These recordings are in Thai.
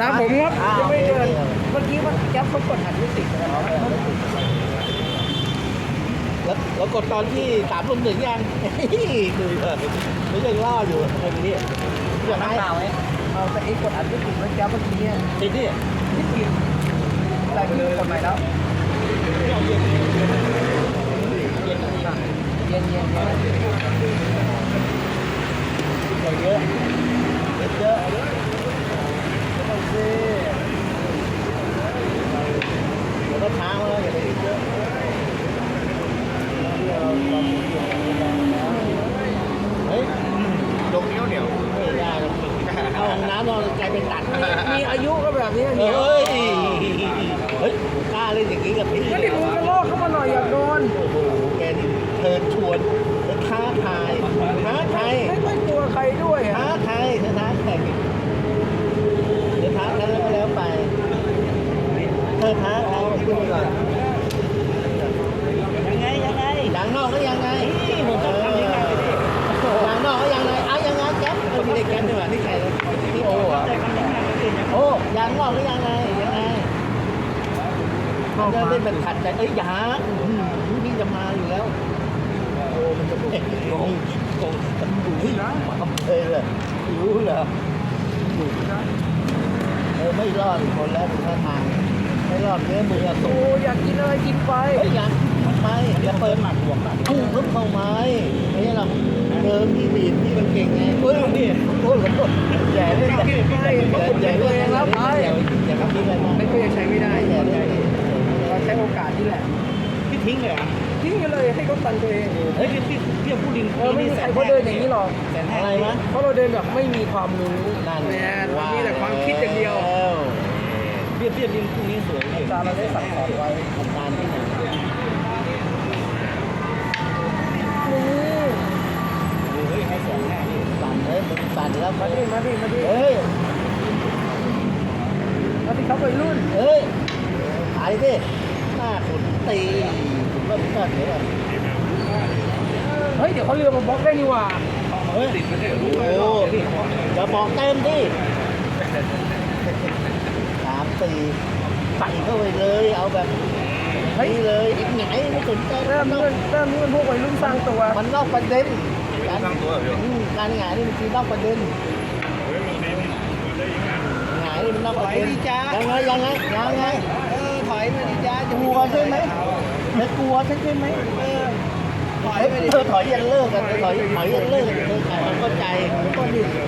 ตามผมครับอ้าวยังไม่เดินโอเคเมื่อกี้ว่าแก๊ปเขากดหันไม่ติดนะแล้วแล้วกดตอนที่สามลุมหนึ่งยังดูเลยไม่ยังล่ออยู่ทำไมนี่อย่างไรเอาแต่ไอ้กดหันไม่ติดเมื่อกี้เมื่อกี้เนี่ยติดนี่นิดเดียวอะไรพี่กดใหม่แล้วเย็นเย็นเย็นเย็นเย็นเยอะเยอะ ต้องซื้อเดี๋ยวก็ช้ามาแล้วอย่าไปคิดเยอะเฮ้ยลงเหนียวเหนียวไม่ได้หรอกเอาห้องน้ำเรากลายเป็นตัดมีอายุก็แบบนี้เฮเนี่ย้ย เฮ้ยกล้าเล่นอย่างนี้กับพี่ ก็ดิมึงก็ลอกเข้ามาหน่อยอย่าโดน โอ้โห แกนี่เชิญชวนเธอท้าทายท้าทาย ไม่ค่อยกลัวใครด้วย ท้า อะ ทายเธอท้าแข่งเธอท้าแล้วก็แล้วไป เธ อท้าทายขึ้นไปก่อนยังไงยังไงหลังนอกก็ยังไงผมต้องทำยังไงหลังนอกก็ยังไงเอายังไงแก๊ปเออพี่เด็กแก๊ปดีกว่านี่ใครนี่โอ้เหรอโอ้ยางนอกก็ยังไงยังไงมันจะเล่นแบบขัดใจเอ้ยอยางนี่จะมาอยู่แล้วโอ้มันจะงงงงมันดูที่มาเลยเลยรู้เหรอเออไม่รอดคนแล้วถึงท่าทาง ไม่รอดเนื้อมืออะโอ้สูงอยากกินอะไรกินไปเฮ้ยยังทำไมอย่าเปิดหมักหัวพุ่งเพิ่มเข้าไม้ไม่ใช่หรอกเดิมที่บีบที่มันเก่งไงเฮ้ยนี่โอ้ยขอโทษแย่เล่นอยากกินไปเขาขุดใจตัวเองแล้วไปอย่าอย่าทำนี้เลยนะไม่ก็ยังใช้ไม่ได้แย่เล่นเราใช้โอกาสนี่แหละพี่ทิ้งเลยอะทิ้งกันเลยให้เขาตันตัวเองเฮ้ยพี่พี่พี่พูดดิงเออไม่มีใครเขาเดินอย่างนี้หรอกอะไรนะเพราะเราเดินแบบไม่มีความรู้นั่นแน่มีแต่ความคิดอย่างเดียว เรียบเรียบดิงพรุ่นี้สวยเลยอาจารย์เราได้สั่งสอนไว้ทำการที่ไหนนี่เฮ้ยให้สองแน่นี่สั่นเลยมึงสั่นแล้วมาดิมาดิมาดิเฮ้ยมาดิเขาไปรุ่นเฮ้ยหายดิหน้าขุนตีผมก็ไม่กล้าเสียเฮ้ยเดี๋ยวเขาเรือมาบล็อกได้นี่ว่าเฮ้ยโอ้จะบอกเต็มดิ สามสี่ใส่เข้าไปเลย เอาแบบนี่เลยอีกไหนไม่สนใจเริ่มนนี้อกมันเริ่มนี้มันพวกวัยรุ่นสร้างตัวมันนอกประเด็นการตั้งตัวเหรออืมการหงายนี่มันคือนอกประเด็นหงายนี่มันนอกประเด็นยังไงยังไงยังไงเออถอยมาดิจ้ากลัวใช่ไหมเธอกลัวฉันใช่ไหมเออถอยเธอถอยยันเลิกกันเธอถอยถอยยันเลิกกันเธอขาดความ เข้าใจ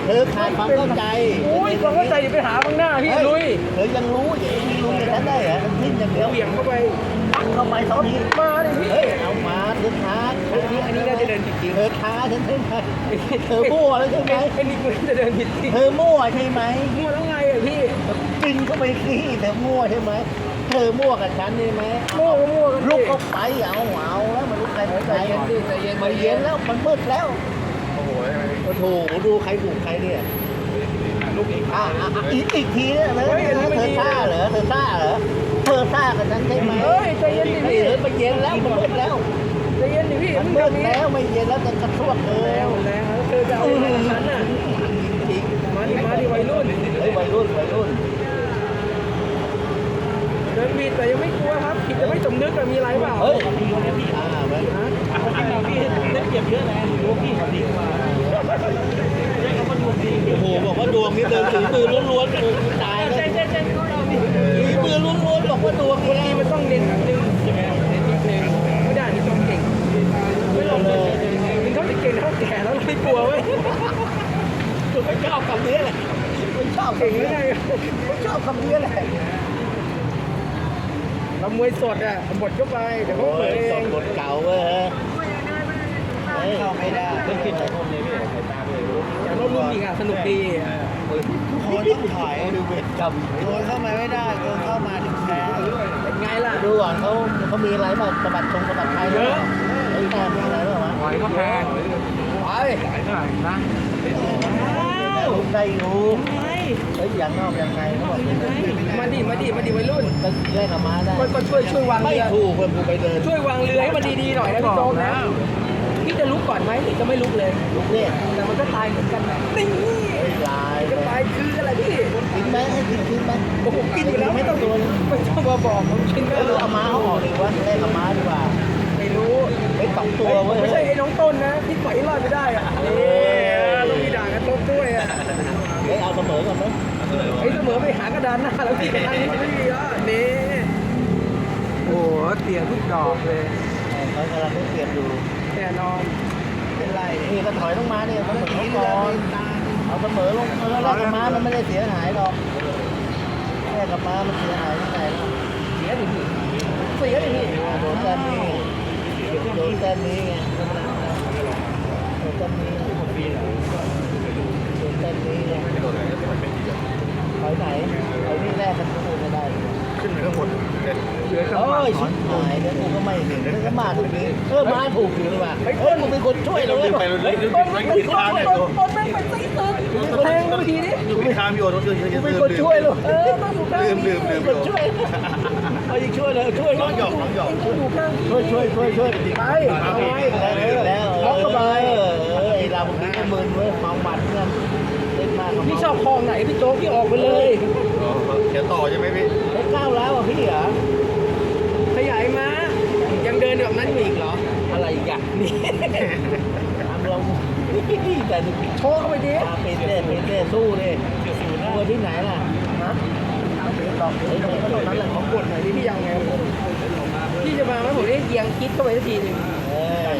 เธอขาดความเข้าใจโอ้ยความเข้าใจอย่าไปหาข้างหน้าพี่ลุยเธอยังรู้อย่างนี้ลุยกับฉันได้เหรอทิ้งอย่างเดียวเหวี่ยงเข้าไปปักเข้าไปตอนนี้มาดิพี่เฮ้ยเอามาเธอท้าเฮ้ยอันนี้น่าจะเดินผิดจริงเธอท้าฉันใช่ไหมเธอมั่วแล้วใช่ไหมไอ้นี่กูจะเดินผิดจริงเธอมั่วใช่ไหมมั่วแล้วไงอะพี่กินเข้าไปขี้เธอมั่วใช่ไหมเธอมั่วกับฉันใช่ไหมมั่วก็มั่วกันลุกพี่ก็ไปเอาเอาแล้วมันลุกไปไม่ใจไปเย็นดิใจเย็นมันเย็นแล้วมันมืดแล้วโอ้โห โอ้โหดูใครบุกใครเนี่ยลูกอีกอะอะอะอีกอีกทีเนี่ยเธอเธอซ่าเหรอเธอซ่าเหรอเธอซ่ากับฉันใช่ไหมเฮ้ยใจเย็นดินี่พี่เลยมันเย็นแล้วมันมืดแล้วใจเย็นดิพี่มันมึงมืดทำนี้แล้วไม่เย็นแล้วจะกระทวกเลแรยงแรงแล้วเธอจะเอาอะไรกับฉันน่ะจริงมาดิมาดิวัยรุ่นเฮ้ยวัยรุ่นวัยรุ่นเดินผิดแต่ยังไม่กลัวครับผิดจะไม่สมนึกแต่มีอะไรเปล่าเฮ้ยอ่าเว้ยฮะพี่ได้เก็บเยอะนะดูพี่เขาดีกว่า โอ้โหบอกว่าดวงนี่เดินถือมือล้วนๆเออตายเลยเจ๊เจ๊เจ๊เขาเราดิถือมือล้วนๆบอกว่าดวงคนนี่ดีมันต้องเน้นนิดนึงใช่ไหมเน้นนิดนึงไม่ได้นี่ต้องเก่งไม่หลงเลยถึงเขาจะเก่งเท่าแก่แล้วไม่กลัวเว้ยคือไม่ชอบคำนี้แหละไม่ชอบเก่งคำนี้ไม่ได้ชอบคำนี้แหละเรามวยสดอะบดเข้าไปเดี๋ยวเขาเผยยเอสองงบทเก่าเว้ยเฮ้ยเข้าไม่ได้ไม่คิดอะไรพวกนี้ อย่างเรารุ่นอีกอะสนุกดีโคนต้องถอยดูเวทกรรมโคนเข้ามาไม่ได้โคนเข้ามาถึงแพ้เป็นไงล่ะดูก่อนเขาเขามีอะไรบ้างสะบัดตรงสะบัดไทยเยอะไอ้แต้มมีอะไรบ้างวะถอยก็แพงไปนะลูกได้อยู่เฮ้ยอย่างนอกยังไงเขาบอกมาดิมาดิมาดิวัยรุ่นก็แยกกับม้าได้ก็ช่วยช่วยวางไม่เรือถูกเลยกูไปเดินช่วยวางเรือให้มันดีๆหน่อยนะพี่โจ๊กนะพี่ จะลุกก่อนไหมหรือจะไม่ลุกเลยลูกเนี่ยแต่มันก็ตายเหมือนกันนะนี่ลายจะตายคืออะไรพี่กินไหมให้กินกินไหมโอ้โหกินอยู่แล้วไม่ต้องตัวนึงไม่ต้องมาบอกผมกินเอก็อรู้เอาม้าเขาออกดีว่าแรกเอาม้าดีกว่าไม่รู้ไอ้สองตัวเว้ยไม่ใช่ไอ้น้องต้นนะที่ปล่อยให้รอดไม่ได้อะเออต้องมีด่างกันตบด้วยอะเฮ้ยเอาเสมอก่อนไหมไอ้เสมอไปหากระดานหน้าแล้วพี่กระดานนี้ไม่มีอะนี่โอ้โหเตียงทุกดอกเลยเขากำลังเปลี่ยนอยู่แน่นอนเป็นไรนี่ก็ถอยลงมาเนี่ยมันเหมือนเขาก่อนเอาเสมอลงเออแล้วกับม้ามันไม่ได้เสียหายหรอกแค่กับม้ามันเสียหายที่ไหนล่ะเสียดิพี่เสียดิพี่โดนแต้มนี้โดนแต้มนี้ไงโดนแต้มนี้โดนแต้มนี้ไงถอยไหนถอยนี่แรกมันก็ไม่ได้ ขึ้นไปข้างบนเหลือโอ้ยชิบหายเดี๋ยวกูก็ไม่เห็นแล้วก็มาตรงนี้เออมาถูกอยู่นี่ว่ะเออมึงเป็นคนช่วยเราลืเว้ยมไปลืมลืมต้นไปมันลืเป็นมต้ทางนเนี่ยต้นต้นมันเป็นไส้ตึกแทงบางทีนี่อยู่ที่ทางพี่โอ๊ตลืมลืมเป็นคนช่วยเราเออต้องอยู่ข้างลืมลืมลืมคนช่วยเอาอีกช่วยเลยช่วยน้องหยอกน้องหยอกต้องอยู่ข้างช่วยช่วยช่วยช่วยไปเอาไว้แล้วแล้วล็อกเข้าไปเออไอ้เราคนนี้ก็มึนเว้ยเมาหมัดเงี้ยเล่น มากพี่ชอบคลองไหนพี่โจ๊กพี่ออกไปเลยเดี๋ยวต่อใช่ไหมพี่ไอ้ก้าวแล้วอะพี่เหรอขยายมา ยังเดินแบบนั้นอยู่อีกเหรอ อะไรอีกอะนี่ทำเราแต่ดูโชว์เข้าไปดิมาเป็นเต้เป็นเต้สู้ดิตัวที่ไหนล่ะฮะตอกเฮ้ยก็เท่านั้นแหละขอกดหน่อยดิพี่ยังไงผมพี่จะมาไหมผมได้เอียงคิดเข้าไปสักทีหนึงเอ้ย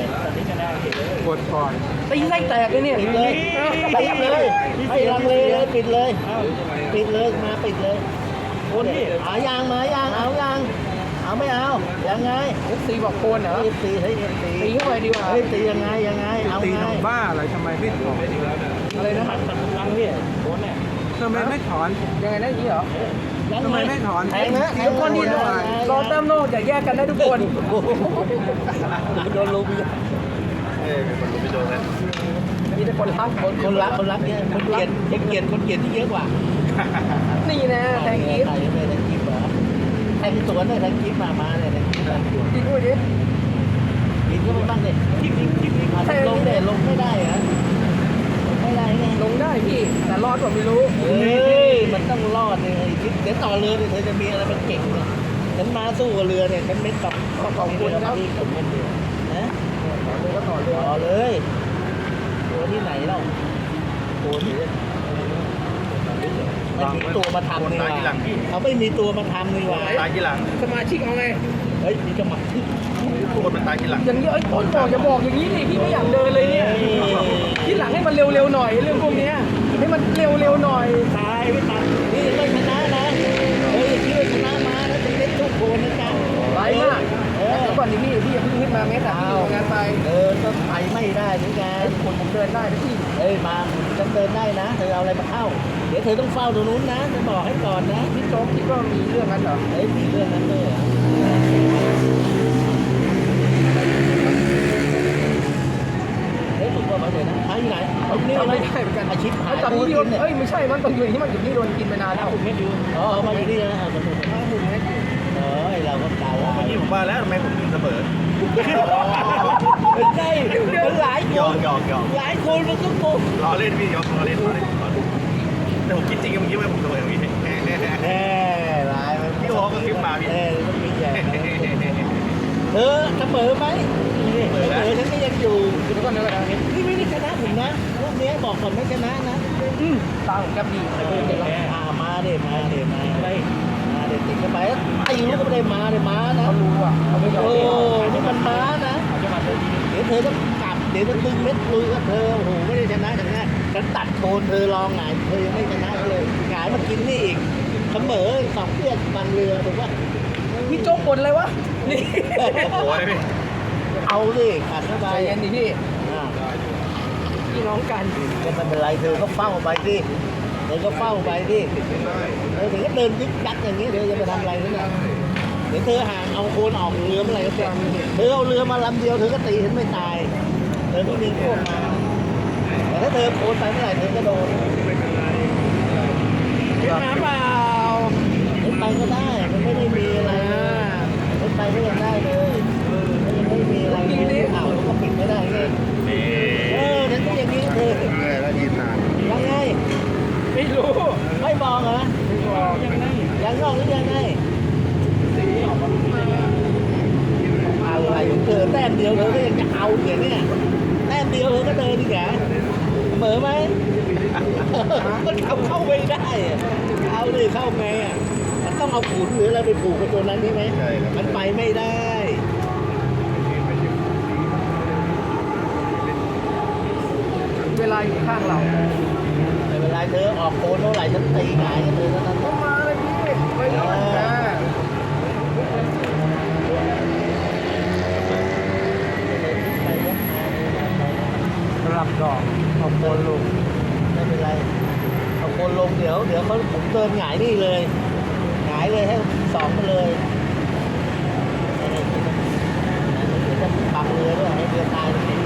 กดก่อนตีไส้แตกเลยเนี่ย ปิดเลยปิดเลยไม่ลังเลเลยปิดเลย ปิดเลยมาปิดเลยคนนี่หายางมายางเอายางเอาไม่เอายังไงเอฟซีบอกโคนเหรอเอฟซีเฮ้ยเอฟซีตีเข้าไปดีกว่าเฮ้ยตียังไงยังไงเอาตีไงทำบ้าอะไรทำไมไม่ถอนอะไรนะตังพี่โคนเนี่ยทำไมไม่ถอนยังไงนะอย่างนี้เหรอทำไมไม่ถอนแทงนะเดี๋ยวคนนี้นะรอแต้มโลกอย่าแยกกันได้ทุกคนโดนลุม เอ้ยมันรู้ไม่โดนแล้ว มีแต่ คนรักคนคนรักคนรักเนี่ยคนเกลียดคนเกลียดคนเกลียดที่เยอะกว่านี่นะแทงกีฟใครไม่แทงกิฟต์เหรอแทงสวนเนี่ยแทงกิฟต์มามาเนี่ยแทงกิฟต์มากินด้วยดิกินก็ไม่บ้างเนี่ยกิฟต์กิฟต์กิฟต์มาลงเนี่ยลงไม่ได้เหรอไม่ได้ไงลงได้พี่แต่รอดกว่าไม่รู้เฮ้ยมันต้องรอดเลยคิดเดี๋ยวต่อเรือเนี่ยเธอจะมีอะไรมันเก่งเนี่ยฉันมาสู้กับเรือเนี่ยฉันไม่ตอบต้องขอบคุณนะพี่ผมคนเดียวนะเลยก็ต่อเรือต่อเลยตัวที่ไหนเล่า ตัวที่ไม่มีตัวมาทำนี่หว่าเขาไม่มีตัวมาทำนี่หว่าตายกี่หลัง สมาชิกเอาไง เฮ้ยมีจังหวะที่คนมันตายกี่หลัง อย่างนี้ไอ้ต้นบอกอย่าบอกอย่างนี้ดิพี่ไม่อยากเดินเลยเนี่ยที่หลังให้มันเร็วๆหน่อยเรื่องพวกเนี้ยให้มันเร็วๆหน่อย ตายไม่ตายนี่ไม่ชนะนะเฮ้ยคิดว่าชนะมาแล้วจะเล่นทุกคนนะจ๊ะร้ายมากเออเดี๋ยว ก่อนดิพี่พี่อย่าเพิ่งขึ้นมาแม้แต่พี่ทำงานไปเดินก็ไปไม่ได้เหมือนกันคนผมเดินได้นะพี่เอ้ยมาฉันเดินได้นะเธอเอาอะไรมาเข้า เดี๋ยวเธอต้องเฝ้าตรงนู้นนะจะบอกให้ก่อนนะพี่โจ๊กคิดว่ามีเรื่องนั้นเหรอเฮ้ยมีเรื่องนั้นด้วยเหรอเฮ้ยถูกว่ามาเถอะนะหายู่ไหนเอานี่จำไมไม่ได้เหมือนกันอาชีพหาไอ้ตอนนี้ตัวพี่กิโดนเนี่ยเอ้ยไม่ใช่มันตรงอยู่ที่มันอยู่นี่โดนกินไปนานแล้วผมเห็นอยู่อ๋อมาอยู่นี่นะเอาสมุนห้าหมื่น เมตรเอ้ยเราก็กาลาเมื่อกี้ผมว่าแล้วทำไมผมถึงเสมอไม่ใช่มันหลายคหยอนกหยอกหยอกหลายคนมันก็โกงรอเล่นพี่หยอกรอเล่นรอเล่นรอเล่นแต่ผมคิดจริงเมื่อกี้ว่าผมเสมอพี่แน่หลายมันพี่โอ๊คก็คลิปมาพี่เออมันมีใหญ่เออเสมอไหมเสมอฉันก็ยังอยู่เดี๋ยวก่อนเดี๋ยวก่อนนะนี่ไม่ได้ชนะผมนะลูกนี้บอกก่อนไม่ชนะนะอืมตาผมแกบดีแต่เดี๋ยวก่อนอ่ามาเด้มาเด้มา เด้มาเด้ติดเข้าไปแล้วตีลูกก็ไม่ได้มาเด้มานะเขารู้อะเขาไม่ยอมโอ้นี่มันม้านะเดี๋ยวเธอต้องกลับเดี๋ยวจะตึงเม็ดลุยกับเธอโอ้โหไม่ได้ชนะชนะฉันตัดโคนเธอลองหงายเธอยังไม่ชนะเลยหงายมากินนี่อีกเสมอสองเพื่อนบังเรือถูกป่ะพี่โจ๊กบนอะไรวะนี่โอ้โหเลยพี่เอาสิขัดเข้าไปเย็นดิพี่พี่น้องกันก็ไม่เป็นไรเธอก็เฝ้าไปสิ เธอก็เฝ้าไปสิเธอถึงก็เดินยึกยักอย่างนี้เธอจะไปทำอะไรนั่นน่ะเดี๋ยวเธอห่างเอาโคนออกเรือเมื่อไหร่ก็เสร็จเธอเอาเรือมาลำเดียวเธอก็ตีฉันไม่ตาย เธอไม่มีพวกมาแต่ถ้าเธอโคนไปเมื่อไหร่เธอก็โดนเห็นน้ำเปล่าเธอไปก็ได้ มันไม่ได้มีอะไรเธอไปก็ยังได้เลยมันยังไม่มีอะไรเลยอ้าวมันก็ปิดไม่ได้ไงเออนั่นก็อย่างนี้เธอ ไม่มองยังนอกหรือยังไงอะไรเจอแต้มเดียวเธอก็ยังจะเอาเหรอเนี่ยแต้มเดียวเธอก็เดินดีกว่าเหมือไหมมันเอาเข้าไม่ได้เอาดิเข้าไงอะมันต้องเอาขุนหรืออะไรไปผูกกับตัวนั้นใช่ไหมใช่ครับมันไปไม่ได้เวลาอยู่ข้างเรา ไรเธอออกโคนเท่าไหร่ฉันตีหงายเธอเท่านั้นก็มาเลยพี่ไปโดนแกรับดอกเอาโคนลงไม่เป็นไรเอาโคนลงเดี๋ยวเดี๋ยวเขาผมเดินหงายนี่เลยหงายเลยให้สองมาเลยเดี๋ยวจะปักเรือด้วยให้เรือตายเลย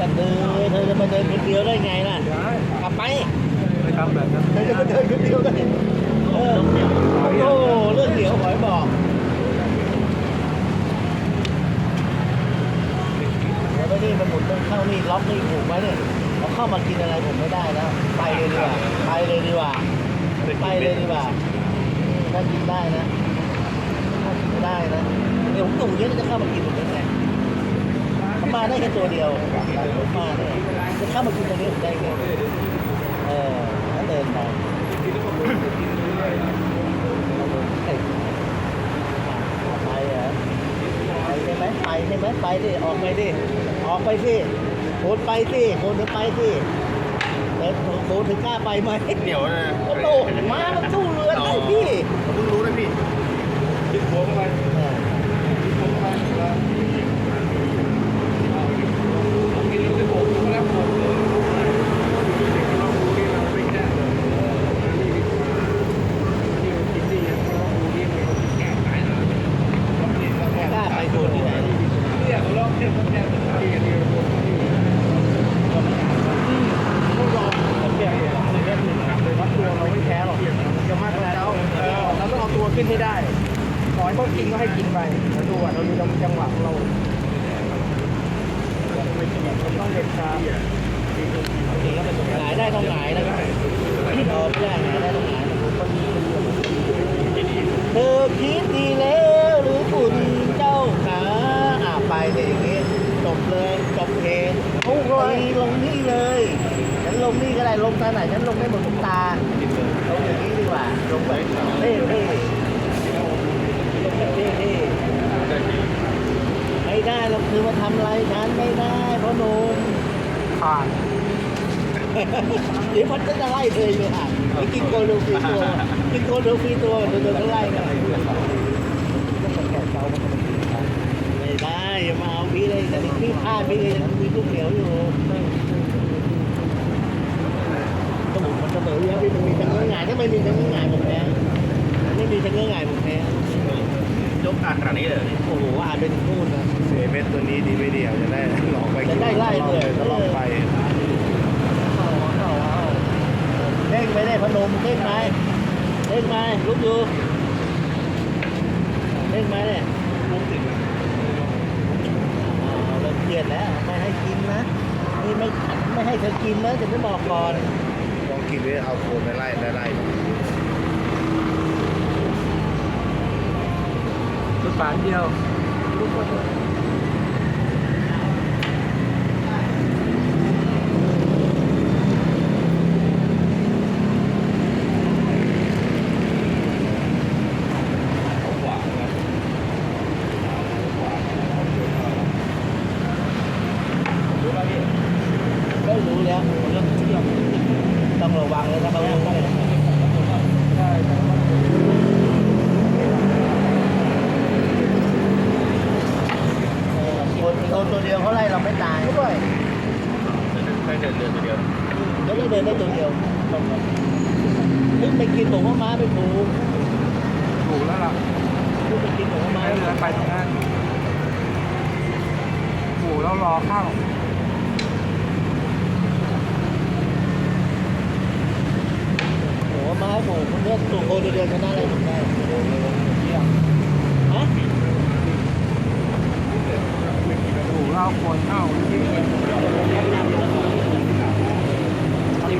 จะ เดินเธอจะมาเดินคนเดียวได้ไงล่ะได้กลับไปไม่ทำแบบนั้นเธอจะมาเดินคนเดียวได้เออโอ้เรื่องเดี๋ยวขอยบอกแล้วก็นี่มันหมุนต้องเข้านี่ล็อกนี่ผูกไว้เนี่ยเขาเข้ามากินอะไรผมไม่ได้แล้วไปเลยดีกว่าไปเลยดีกว่าไปเลยดีกว่าถ้ากินได้นะถ้ากินไม่ได้นะเดี๋ยวผมตู่เนี้ยจะเข้ามากินผมได้ไงเขา มาได้แค่ตัวเดียวผมมาเนี่ยจะเข้ามากินตรงนี้ผมได้ไงเออแล้วเดินไปเอ้ยไปเหรอไปใช่ไหมไปใช่ไหมไปดิออกไปดิออกไปสิโคนไปสิโคนถึงไปสิแต่โคนถึงกล้าไปไหมเหนียวนะโอ้โหมามันสู้เรือได้พี่ผมเพิ่งรู้นะพี่เออกล้าไปโคนที่ไหนเราไม่แพ้หรอกจะมากแล้วเราต้องเอาตัวขึ้นให้ได้ขอ ให้กินไปเราดูอะเราดูจังหวะของเราต้องเด็ดขาดหงายได้ต้องหงายนะครับรอไม่ได้หงายได้ต้องหงายเธอคิดดีแล้วหรือคุณเจ้าขาอ่าไปเลยอย่างงี้จบเลยจบเพลงเอาเลยลงนี่เลยฉันลงนี่ก็ได้ลงตาไหนฉันลงได้หมดทุกตาลงอย่างนี้ดีกว่าลงแบบเท่เท่ที่ไม่ได้เราคือมาทำอะไรฉันไม่ได้เพราะหนุ่มผ่านเดี๋ยวมันจะไล่เธออยู่อะไปกินโกลูฟีตัวกินโกลูฟีตัวเดี๋ยวเดี๋ยวก็ไล่กันไม่ได้อย่ามาเอาพี่เลยแต่นี่พี่พลาดพี่เลยมีลูกเหนียวอยู่สมุนมันเสมออยู่แล้วพี่มันมีทั้งเงื่อนไงถ้าไม่มีทั้งเงื่อนไงผมแพ้ไม่มีทั้งเงื่อนไงผมแพ้ ยกอ่านขนาดนี้เลยโอ้โหอ่านเป็นนู่นนะเซเว่นตัวนี้ดีไม่ดีอาจจะได้ลองไปจะได้ไล่เลยจะลองไปเอาเอาเอาเด้งไปได้พนมเด้งไหมเด้งไหมลุกอยู่เด้งไหมเนี่ยเอาเริ่มเครียดแล้วไม่ให้กินนะนี่ไม่ไม่ให้เธอกินนะจะไม่บอกก่อนลองกินไว้เอาโคนไปไล่ไล่ ไล่สุดสารเดียว ก็รู้แล้วต้องระวังเลยถ้าเขาพูดเนี่ยเออคนคนตัวเดียวเขาไล่เราไม่ตายด้วย แค่เดินเดินตัวเดียว แล้วก็เดินได้ตัวเดียวนึกไปกินผมว่าม้าไปผูถูกแล้วล่ะนึกไปกินผมว่าม้าให้เรือไปตรงนั้นถูกแล้วรอข้าวผมว่าม้าผูกมันเลือกตัวโคตัวเดียวชนะอะไรผมได้ฮะถูกแล้วเอาคนเข้า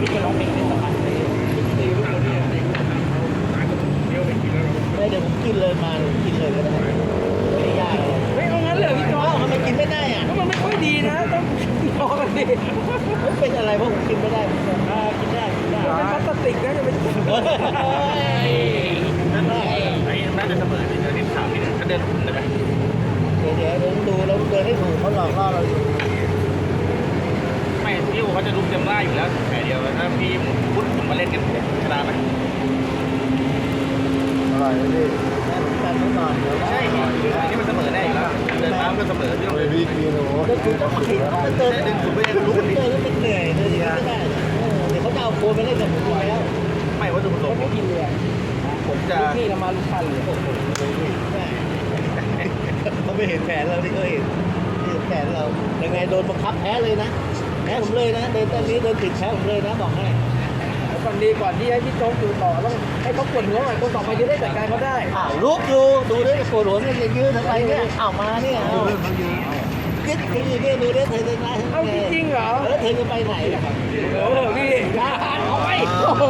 ที่ ไปร้องเพลงเป็นสมัครเลย เฮ้ยเดี๋ยวผมกินเลยมาผมกินเลยก็ได้ไม่ยากเลย เฮ้ยเอางั้นเลยเหรอพี่จอ เอ้าทำไมกินไม่ได้อะ ก็มันไม่ค่อยดีนะต้องรอกันดิ มันเป็นอะไรเพราะผมกินไม่ได้ผมก็ อ่ากินได้กินได้ เป็นพลาสติกนะจะไปกิ นั่นไอ้น่าจะเสมอที่เดินที่สามนี่ก็เดินได้ไหมเดี๋ยวเดี๋ยวดูแล้วเดินให้ถูกเขาหลอกล่อเราอยู่ไม่พี่โอเขาจะลุกเต็มร่าอยู่แล้วแต่เดียวถ้าพี่หมุนพุทธหมุนมาเล่นกันชนะไหมอร่อยเลยพี่แม่ผมกันไว้ก่อนใช่พี่มันเสมอแน่อยู่แล้วเดินน้ำก็เสมอพี่โอเบบี้กินโอ้โหก็คือต้องขีดเดินเดินคุณไม่ได้ลุกเดินแล้วเป็นเหนื่อยเดินอย่างนี้ไม่ได้เดี๋ยวเขาจะเอาโคนไปเล่นกับผมอยู่แล้ว วัตถุประสงค์ผไม่มกินเลยผมจะลูกพี่เรามาลูกพันเลยเขาไม่เห็นแผนเราที่เขาเห็นเห็นแผนเรายังไงโดนบังคับแพ้เลยนะแพ้ผมเลยนะเดินตอนนี้เดินติดแพ้ผมเลยนะบอกให้ก่อนดีก่อนที่ให้พี่โจ๊กอยู่ต่อต้องให้เขาปวดหัวหน่อยคนต่อไปจะได้จัดการเขาได้อ้าวลุกอยู่ดูด้วยปวดหัวเนี่ยจะยืนทำไมเนี่ยอ้าวมาเนี่ยเอายึดคือเนี่ยดูเนี่ยเธอจะมาเอาจริงๆเหรอแล้วเธอจะไปไหนล่ะเออพี่การเอาไปโอ้โห